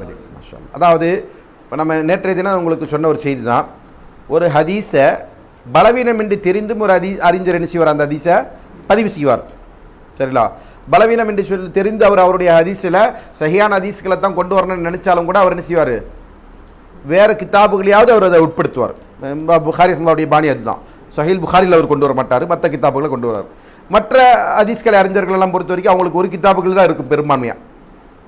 Very அதாவது இப்போ நம்ம நேற்றைய தினம் உங்களுக்கு சொன்ன ஒரு செய்தி தான் ஒரு ஹதீஸை பலவீனம் தெரிந்தும் ஒரு அதி அறிஞர் என்ன செய்வார்? அந்த ஹதீஸை பதிவு செய்வார். சரிங்களா? பலவீனம் என்று சொல்லி தெரிந்து அவர் அவருடைய ஹதீஸில் சஹியான ஹதீஸ்களை தான் கொண்டு வரணும்னு நினைச்சாலும் கூட அவர் என்ன செய்வார்? வேறு கிதாபுகளையாவது அவர் அதை உட்படுத்துவார். புகாரி அவருடைய பாணி அதுதான். சஹீல் புகாரில் அவர் கொண்டு வர மாட்டார் மற்ற கிதாபுகளை கொண்டு வரார். மற்ற ஹதீஸ்களை அறிஞர்கள் எல்லாம் பொறுத்த வரைக்கும் அவங்களுக்கு ஒரு கிதாபுகள் தான் இருக்கும் பெரும்பான்மையாக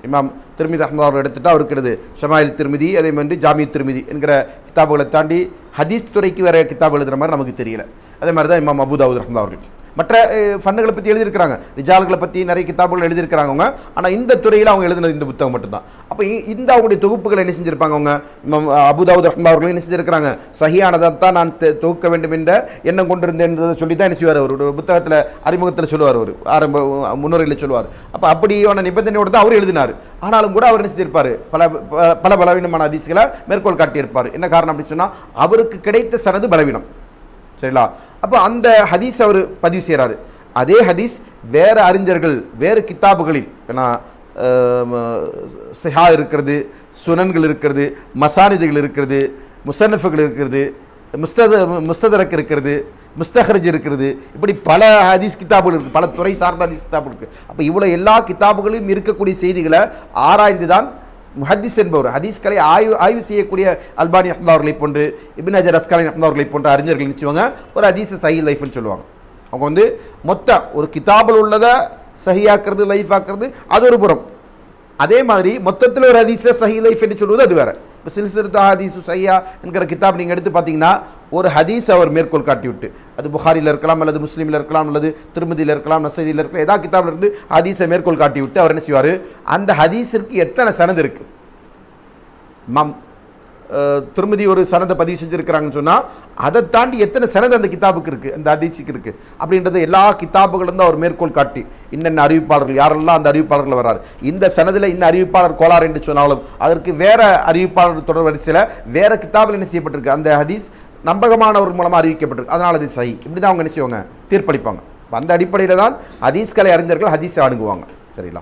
இமாம் திருமிதி அஹமது அவர் எடுத்துட்டு அவருக்கு இருக்கிறது ஷமாயில் திருமிதி அதே மாதிரி ஜாமி திருமிதி என்கிற கிதாபுகளை தாண்டி ஹதீஸ் துறைக்கு வேற கிதாபு எழுதுற மாதிரி நமக்கு தெரியல. அதே மாதிரி தான் இமாம் அபுதாவுத் ரஹ்மதா அவர்கள். மற்ற ஃபண்டுகளை பற்றி எழுதியிருக்கிறாங்க. ரிஜால்களை பற்றி நிறைய கிதாபுகள் எழுதியிருக்கிறாங்க அவங்க ஆனால் இந்த துறையில் அவங்க எழுதினது இந்த புத்தகம் மட்டும்தான். அப்போ இந்த அவங்களுடைய தொகுப்புகளை என்ன செஞ்சிருப்பாங்க அவங்க அபுதாவுத் ரஹ்மா அவர்களும் என்ன செஞ்சிருக்கிறாங்க? சஹியானதை தான் நான் தொகுக்க வேண்டும் என்ற எண்ணம் கொண்டிருந்தேன் சொல்லி தான் என்ன செய்வார் அவர்? ஒரு புத்தகத்தில் அறிமுகத்தில் சொல்லுவார் அவர். ஆரம்ப முன்னுரையில் சொல்லுவார். அப்போ அப்படியான நிபந்தனையோடு தான் அவர் எழுதினார். ஆனாலும் கூட அவர் என்ன செஞ்சிருப்பார்? பல ப- பல பலவீனமான அதிசயங்களை மேற்கோள் காட்டியிருப்பார். என்ன காரணம் அப்படின்னு சொன்னால் அவருக்கு கிடைத்த சனது பலவீனம். சரிங்களா அப்போ அந்த ஹதீஸ் அவர் பதிவு செய்கிறாரு அதே ஹதீஸ் வேறு அறிஞர்கள் வேறு கித்தாபுகளில் ஏன்னா சிஹா இருக்கிறது சுனன்கள் இருக்கிறது மசானிதுகள் இருக்கிறது முசன்னஃபுகள் இருக்கிறது முஸ்தத முஸ்ததரக் இருக்கிறது முஸ்தஹரஜ் இருக்கிறது இப்படி பல ஹதீஸ் கித்தாபுகள் இருக்குது பல துறை சார்ந்த ஹதீஸ் கித்தாபுகள் இருக்குது அப்போ இவ்வளோ எல்லா கிதாபுகளிலும் இருக்கக்கூடிய செய்திகளை ஆராய்ந்து தான் முஹத்திஸ் என்பவர் ஹதீஸ்களை ஆய்வு ஆய்வு செய்யக்கூடிய அல்பானி அஹ்மத் அவர்களை போன்று இபின் அஜர் அஸ்காலி அஹ்மத் அவர்களை போன்ற அறிஞர்கள் நிச்சயவாங்க ஒரு ஹதீஸ் சஹி லைஃப்னு சொல்லுவாங்க. அவங்க வந்து மொத்த ஒரு கிதாபில் உள்ளதை சஹியாக்குறது லைஃப் ஆக்குறது அது ஒரு புறம். அதே மாதிரி மொத்தத்தில் ஒரு ஹதீஸை சஹி லைஃப் என்று சொல்வது அது வேறு. இப்போ சில்சிறுத்தா ஹதீசு சையா என்கிற கிதாப் நீங்கள் எடுத்து பார்த்தீங்கன்னா ஒரு ஹதீஸ் அவர் மேற்கோள் காட்டிவிட்டு அது புகாரியில் இருக்கலாம் அல்லது முஸ்லீமில் இருக்கலாம் அல்லது திருமதியில் இருக்கலாம் நசதியில் இருக்கலாம் ஏதாவது கிதாபில் இருந்து ஹதீஸை மேற்கோள் காட்டிவிட்டு அவர் என்ன செய்வார்? அந்த ஹதீஸிற்கு எத்தனை சனது இருக்கு? மம். திருமதி ஒரு சனதை பதிவு செஞ்சுருக்கிறாங்கன்னு சொன்னால் அதை தாண்டி எத்தனை சனது அந்த கிதாபுக்கு இருக்குது அந்த அதிர்ச்சிக்கு இருக்குது அப்படின்றது எல்லா கிதாபுகளும் தான் அவர் மேற்கோள் காட்டி இன்னென்ன அறிவிப்பாளர்கள் யாரெல்லாம் அந்த அறிவிப்பாளர்கள் வர்றாரு? இந்த சனதில் இந்த அறிவிப்பாளர் கோளாறு என்று சொன்னாலும் அதற்கு வேற அறிவிப்பாளர் தொடர் வரிசையில் வேற கிதாபில் என்ன செய்யப்பட்டிருக்கு? அந்த ஹதீஸ் நம்பகமானவர் மூலமாக அறிவிக்கப்பட்டிருக்கு. அதனால் அது சை இப்படி தான் அவங்க என்ன செய்வாங்க? தீர்ப்பளிப்பாங்க. அந்த அடிப்படையில் தான் ஹதீஸ்களை அறிஞர்கள் ஹதீஸை அணுகுவாங்க. சரிங்களா?